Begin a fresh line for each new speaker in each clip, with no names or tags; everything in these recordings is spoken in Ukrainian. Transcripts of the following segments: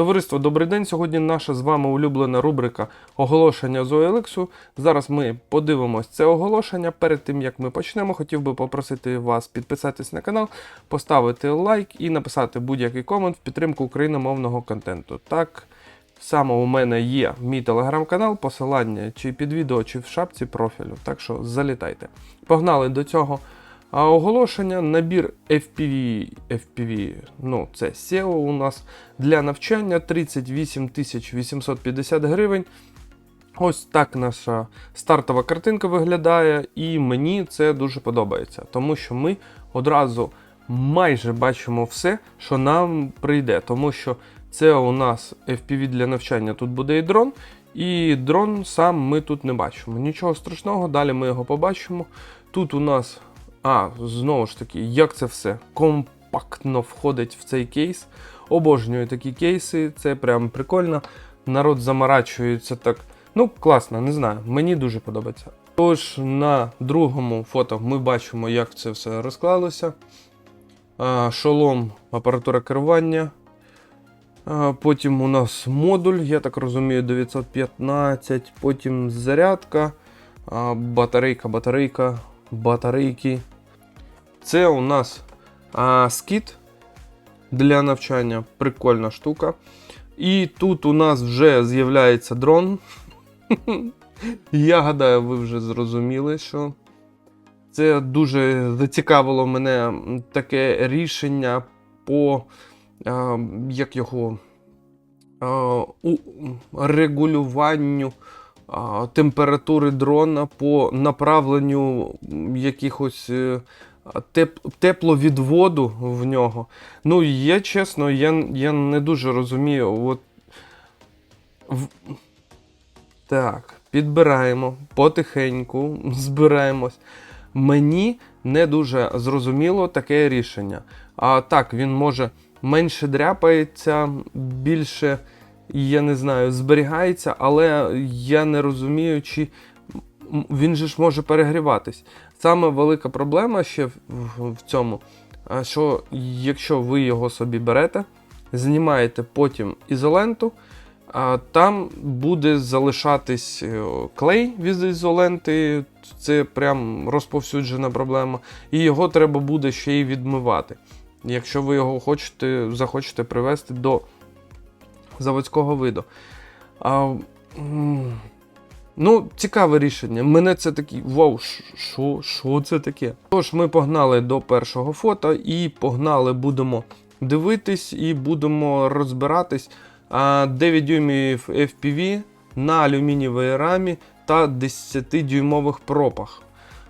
Товариство, добрий день. Сьогодні наша з вами улюблена рубрика оголошення з OLX. Зараз ми подивимось це оголошення. Перед тим як ми почнемо, хотів би попросити вас підписатись на канал, поставити лайк і написати будь-який комент в підтримку україномовного контенту. Так само у мене є мій телеграм-канал, посилання чи під відео, чи в шапці профілю. Так що залітайте. Погнали до цього. А оголошення, набір FPV, FPV, ну це SEO у нас для навчання 38 850 гривень. Ось так наша стартова картинка виглядає, і мені це дуже подобається, тому що ми одразу майже бачимо все, що нам прийде, тому що це у нас FPV для навчання. Тут буде і дрон, і дрон сам ми тут не бачимо. Нічого страшного, далі ми його побачимо. Тут у нас а, знову ж таки, як це все компактно входить в цей кейс. Обожнюю такі кейси, це прям прикольно. Народ заморачується так. Ну, класно, не знаю, мені дуже подобається. Тож на другому фото ми бачимо, як це все розклалося. Шолом, апаратура керування. Потім у нас модуль, я так розумію, 915, потім зарядка, батарейка, батарейка, батарейки. Це у нас а, скіт для навчання. Прикольна штука. І тут у нас вже з'являється дрон. Я гадаю, ви вже зрозуміли, що це дуже зацікавило мене таке рішення по а, як його а, у регулюванню а, температури дрона по направленню якихось е, тепловідводу в нього. Ну, я чесно, я, я не дуже розумію. От, в... Так, підбираємо потихеньку, збираємось. Мені не дуже зрозуміло таке рішення. А так, він може менше дряпається, більше, я не знаю, зберігається, але я не розумію, чи він же ж може перегріватись. Саме велика проблема ще в, цьому, що якщо ви його собі берете, знімаєте потім ізоленту, там буде залишатись е, клей від ізоленти, це прям розповсюджена проблема, і його треба буде ще й відмивати. Якщо ви його хочете, захочете привести до заводського виду. Ну, цікаве рішення. Мене це такий вау, що, що це таке? Тож ми погнали до першого фото і погнали, будемо дивитись і будемо розбиратись. А, 9 дюймів FPV на алюмінієвій рамі та 10-дюймових пропах.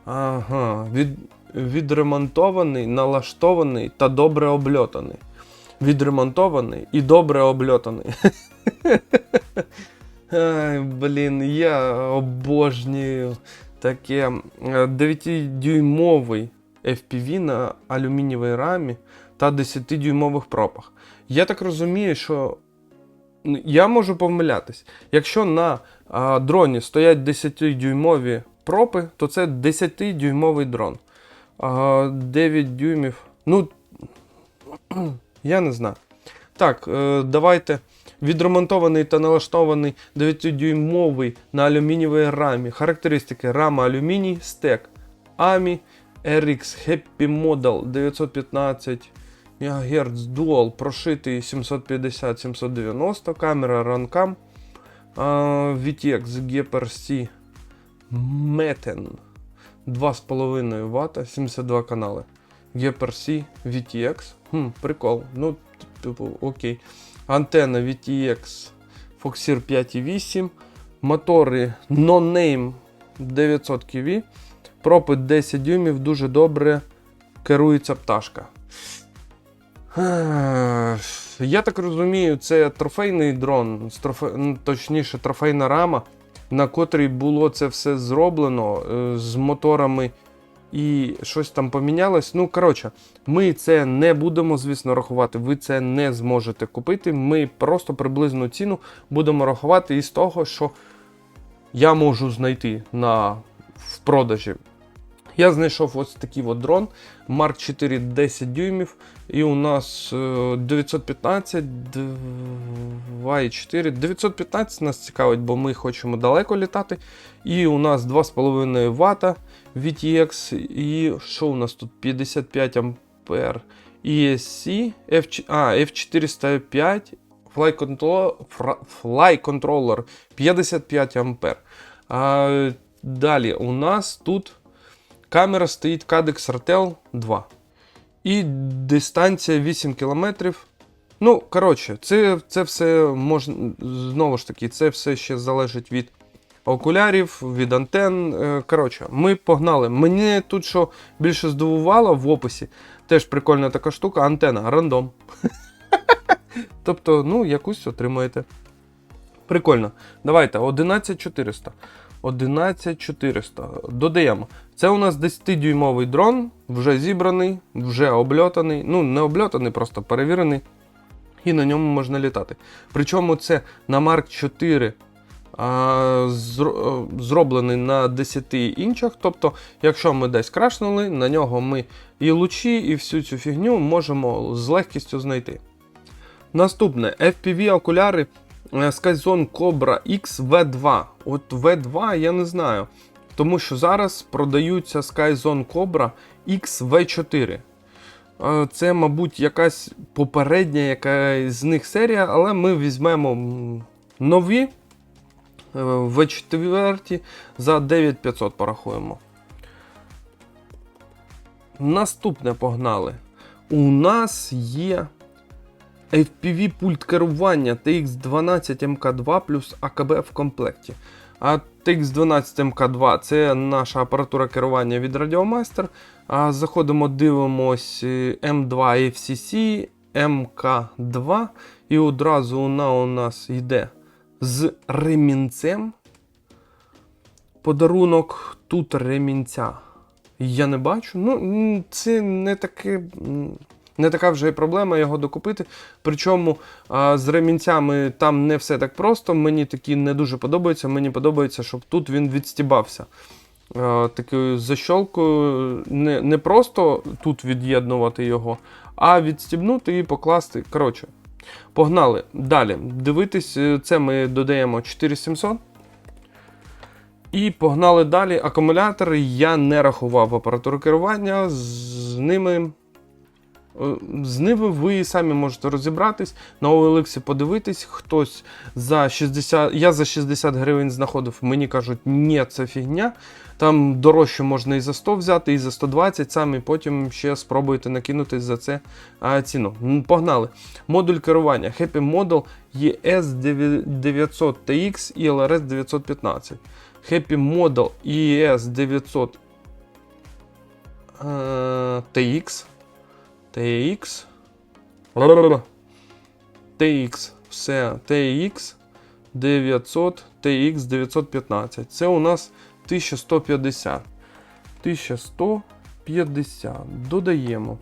Ага, від, відремонтований, налаштований та добре обльотаний. Відремонтований і добре обльотаний. Ай, блін, я обожнюю таке 9-дюймовий FPV на алюмінієвій рамі та 10-дюймових пропах. Я так розумію, що ну, я можу помилятись. Якщо на а, дроні стоять 10-дюймові пропи, то це 10-дюймовий дрон. А, 9 дюймів. Ну, я не знаю. Так, е, давайте. Відремонтований та налаштований 9-дюймовий на алюмінієвій рамі. Характеристики: рама алюміній, стек. AMI RX Happy Model 915 МГц Dual прошитий 750-790, камера Runcam, VTX GPRC Meten 2,5 Вт, 72 канали. GPRC VTX. Хм, прикол. Ну, типу, окей. Антенна VTX Foxir 5.8. Мотори No-Name 900 kV. Пропит 10 дюймів, дуже добре керується пташка. Я так розумію, це трофейний дрон, точніше, трофейна рама, на котрій було це все зроблено е, з моторами і щось там помінялось. Ну, коротше, ми це не будемо, звісно, рахувати. Ви це не зможете купити. Ми просто приблизну ціну будемо рахувати із того, що я можу знайти на в продажі. Я знайшов ось такий от дрон Mark 4 10 дюймів, і у нас е, 915, 2,4. 915 нас цікавить, бо ми хочемо далеко літати. І у нас 2,5 Вт VTX. І що у нас тут? 55 ампер. ESC, F, а, F405, Fly Control, Fly Controller 55 ампер. А, далі у нас тут камера стоїть Cadex RTL 2. І дистанція 8 км. Ну, коротше, це, це все можна. Знову ж таки, це все ще залежить від окулярів, від антен. Е, Коротше, ми погнали. Мені тут що більше здивувало в описі, теж прикольна така штука, антена, рандом. Тобто, ну, якусь отримаєте. Прикольно. Давайте 11400. 11400. Додаємо. Це у нас 10-дюймовий дрон, вже зібраний, вже обльотаний. Ну, не обльотаний, просто перевірений. І на ньому можна літати. Причому це на Mark 4 а, е, зроблений на 10 інчах. Тобто, якщо ми десь крашнули, на нього ми і лучі, і всю цю фігню можемо з легкістю знайти. Наступне FPV окуляри е, Skyzone Cobra X V2. От V2 я не знаю. Тому що зараз продаються Skyzone Cobra X V4. Е, Це, мабуть, якась попередня яка з них серія, але ми візьмемо нові е, V4 за 9500 порахуємо. Наступне погнали. У нас є FPV пульт керування TX12 MK2 плюс АКБ в комплекті. А TX12 MK2 це наша апаратура керування від Radiomaster. Заходимо, дивимось е, M2 FCC, MK2. І одразу вона у нас йде з ремінцем. Подарунок тут ремінця. Я не бачу. Ну, це не таке. Не така вже й проблема його докупити. Причому з ремінцями там не все так просто. Мені такі не дуже подобаються. Мені подобається, щоб тут він відстібався. Такою защолкою не, не просто тут від'єднувати його, а відстібнути і покласти. Коротше, погнали. Далі. Дивитись, е, це ми додаємо 4700. І погнали далі. Акумулятори я не рахував апаратуру керування. З ними. Е, З ними ви самі можете розібратись, на OLX подивитись, хтось за 60, я за 60 гривень знаходив, мені кажуть, ні, це фігня. Там дорожче можна і за 100 взяти, і за 120, самі потім ще спробуйте накинути за це ціну. Погнали. Модуль керування Happy Model ES 900 TX і LRS 915. Happy Model ES 900 е, TX. TX. TX. Все. TX 900, TX 915. Це у нас 1150. 1150. Додаємо.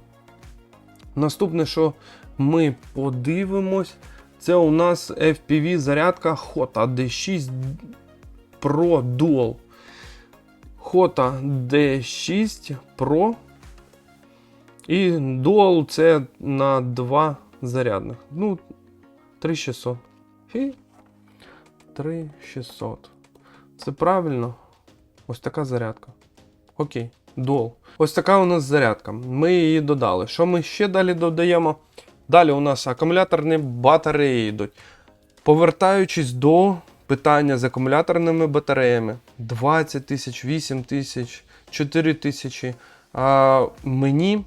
Наступне, що ми подивимось, це у нас FPV зарядка HOTA D6 Pro Dual. HOTA D6 Pro. І Dual це на 2 зарядних. Ну, 3600. Фі. 3600. Це правильно. Ось така зарядка. Окей, Dual. Ось така у нас зарядка. Ми її додали. Що ми ще далі додаємо? Далі у нас акумуляторні батареї йдуть. Повертаючись до питання з акумуляторними батареями 20 тисяч, 8 тисяч, 4 тисячі. Мені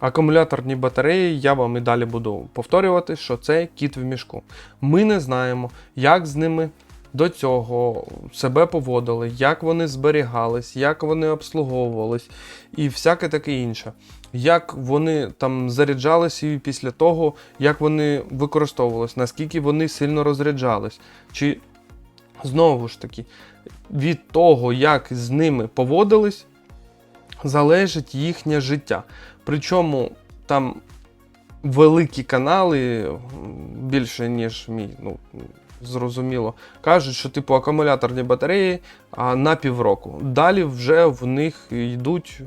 акумуляторні батареї, я вам і далі буду повторювати, що це кіт в мішку. Ми не знаємо, як з ними до цього себе поводили, як вони зберігались, як вони обслуговувались і всяке таке інше. Як вони там заряджались і після того, як вони використовувались, наскільки вони сильно розряджались. Чи знову ж таки, від того, як з ними поводились, залежить їхнє життя. Причому там великі канали більше, ніж мій, ну, зрозуміло, кажуть, що типу акумуляторні батареї а, на півроку. Далі вже в них йдуть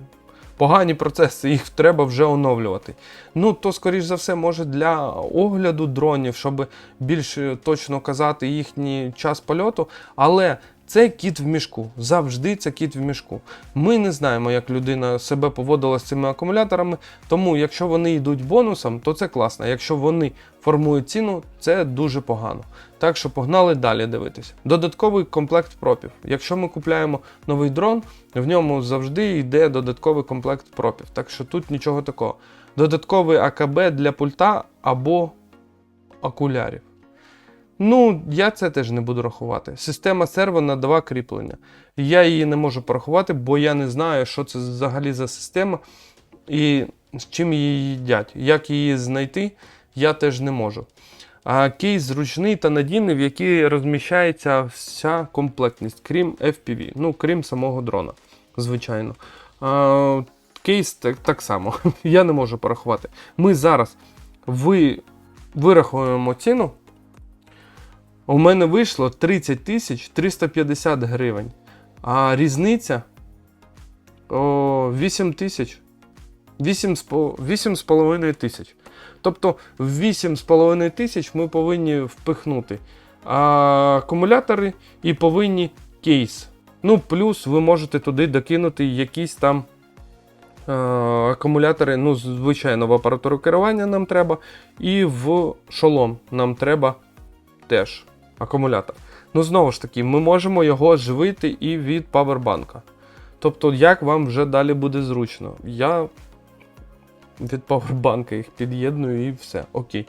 погані процеси, їх треба вже оновлювати. Ну, то, скоріш за все, може для огляду дронів, щоб більш точно казати їхній час польоту, але це кіт в мішку. Завжди це кіт в мішку. Ми не знаємо, як людина себе поводила з цими акумуляторами, тому якщо вони йдуть бонусом, то це класно. Якщо вони формують ціну, це дуже погано. Так що погнали далі дивитися. Додатковий комплект пропів. Якщо ми купляємо новий дрон, в ньому завжди йде додатковий комплект пропів. Так що тут нічого такого. Додатковий АКБ для пульта або окулярів. Ну, я це теж не буду рахувати. Система серво на два кріплення. Я її не можу порахувати, бо я не знаю, що це взагалі за система і з чим її їдять. Як її знайти, я теж не можу. А кейс зручний та надійний, в який розміщається вся комплектність, крім FPV, ну крім самого дрона, звичайно. А, кейс так, так само. я не можу порахувати. Ми зараз ви, вирахуємо ціну. У мене вийшло 30 тисяч 350 гривень. А різниця о, 8 тисяч. 8,5 тисяч. Тобто в 8,5 тисяч ми повинні впихнути а, акумулятори і повинні кейс. Ну, плюс ви можете туди докинути якісь там е, акумулятори. Ну, звичайно, в апаратуру керування нам треба, і в шолом нам треба теж акумулятор. Ну, знову ж таки, ми можемо його живити і від павербанка. Тобто, як вам вже далі буде зручно. Я від павербанка їх під'єдную і все. Окей.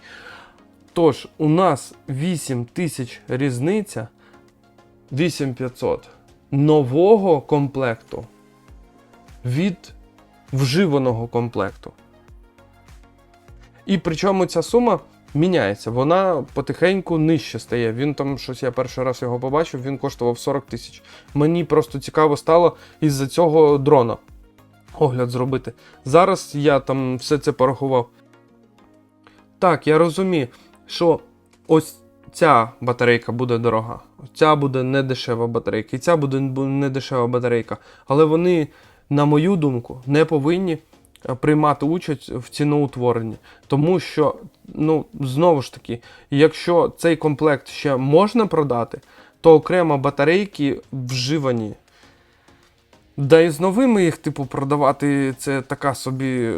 Тож, у нас 8000 різниця, 8500 нового комплекту від вживаного комплекту. І причому ця сума міняється, вона потихеньку нижче стає. Він там щось я перший раз його побачив, він коштував 40 тисяч. Мені просто цікаво стало із-за цього дрона огляд зробити. Зараз я там все це порахував. Так, я розумію, що ось ця батарейка буде дорога, ця буде не дешева батарейка, і ця буде не дешева батарейка. Але вони, на мою думку, не повинні е, приймати участь в ціноутворенні. Тому що, ну, знову ж таки, якщо цей комплект ще можна продати, то окремо батарейки вживані. Да і з новими їх, типу, продавати це така собі,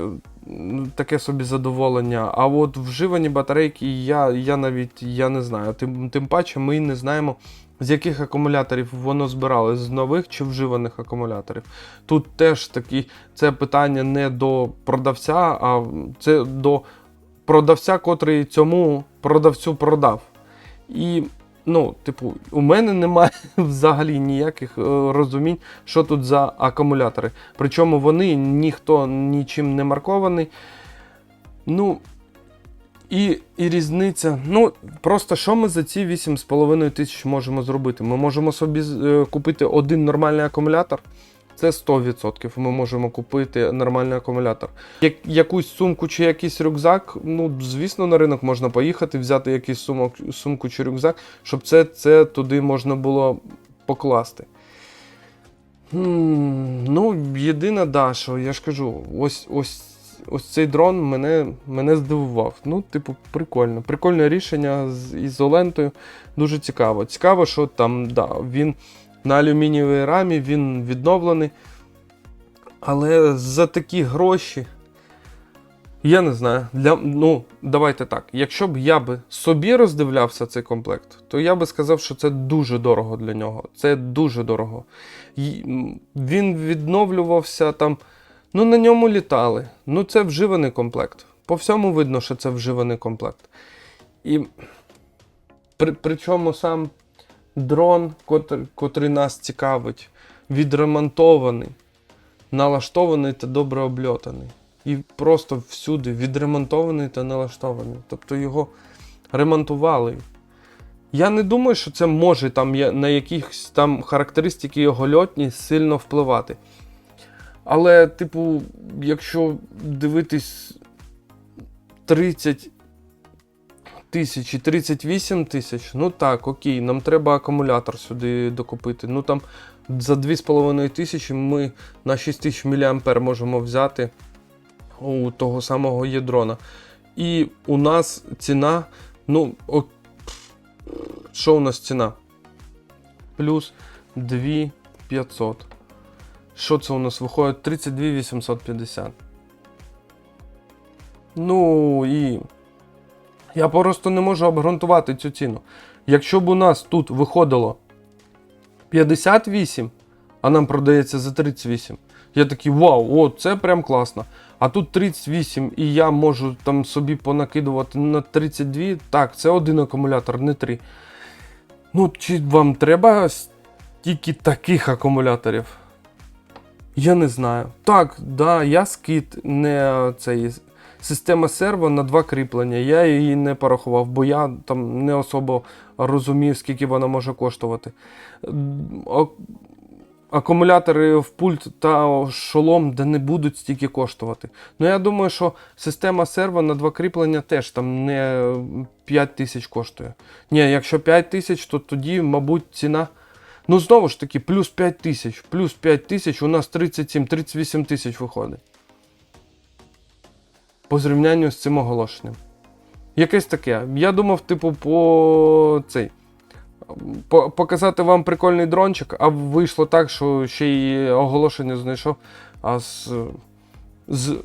таке собі задоволення. А от вживані батарейки я я навіть я не знаю. Тим, тим паче ми не знаємо, з яких акумуляторів воно збиралось, з нових чи вживаних акумуляторів. Тут теж такі це питання не до продавця, а це до продавця, котрий цьому продавцю продав. І Ну, типу, у мене немає взагалі ніяких е, розумінь, що тут за акумулятори. Причому вони ніхто нічим не маркований. Ну, і і різниця. Ну, просто що ми за ці 8,5 тисяч можемо зробити? Ми можемо собі е, купити один нормальний акумулятор. Це 100% ми можемо купити нормальний акумулятор. Як, якусь сумку чи якийсь рюкзак, ну, звісно, на ринок можна поїхати, взяти якийсь сумок, сумку чи рюкзак, щоб це це туди можна було покласти. Хм, ну, єдине, да, що я ж кажу, ось ось. Ось цей дрон мене мене здивував. Ну, типу, прикольно. Прикольне рішення з ізолентою. Дуже цікаво. Цікаво, що там да, він на алюмінієвій рамі, він відновлений. Але за такі гроші, я не знаю. Для, Ну, давайте так. Якщо б я би собі роздивлявся цей комплект, то я би сказав, що це дуже дорого для нього. Це дуже дорого. Він відновлювався там. Ну, на ньому літали. Ну, це вживаний комплект. По всьому видно, що це вживаний комплект. І при, причому сам дрон, котрий, котрий нас цікавить, відремонтований, налаштований та добре обльотаний. І просто всюди відремонтований та налаштований. Тобто його ремонтували. Я не думаю, що це може там на якісь там характеристики його льотні сильно впливати. Але, типу, якщо дивитись 30 тисячі, 38 тисяч. Ну так, окей, нам треба акумулятор сюди докупити. Ну там за 2,5 тисячі ми на 6 тисяч мА можемо взяти у того самого ядрона. І у нас ціна, ну, о, що у нас ціна? Плюс 2500. Що це у нас виходить? 32 850. Ну і я просто не можу обґрунтувати цю ціну. Якщо б у нас тут виходило 58, а нам продається за 38, я такий вау, о, це прям класно. А тут 38, і я можу там собі понакидувати на 32. Так, це один акумулятор, не три. Ну, чи вам треба стільки таких акумуляторів? Я не знаю. Так, да, я скид, не цей. Система серво на два кріплення. Я її не порахував, бо я там не особо розумів, скільки вона може коштувати. Акумулятори в пульт та шолом, де не будуть стільки коштувати. Ну я думаю, що система серво на два кріплення теж там не 5 тисяч коштує. Ні, якщо 5 тисяч, то тоді, мабуть, ціна. Ну, знову ж таки, плюс 5 тисяч. Плюс 5 тисяч, у нас 37-38 тисяч виходить. По зрівнянню з цим оголошенням. Якесь таке. Я думав, типу, по цей. по- Показати вам прикольний дрончик, а вийшло так, що ще й оголошення знайшов. А з, з,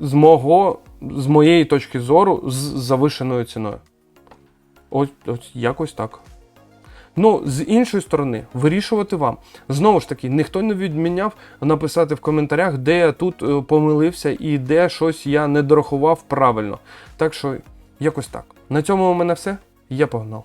з, мого, з моєї точки зору, з завишеною ціною. Ось, ось якось так. Ну, з іншої сторони, вирішувати вам. Знову ж таки, ніхто не відміняв написати в коментарях, де я тут е, помилився і де щось я не дорахував правильно. Так що, якось так. На цьому у мене все. Я погнав.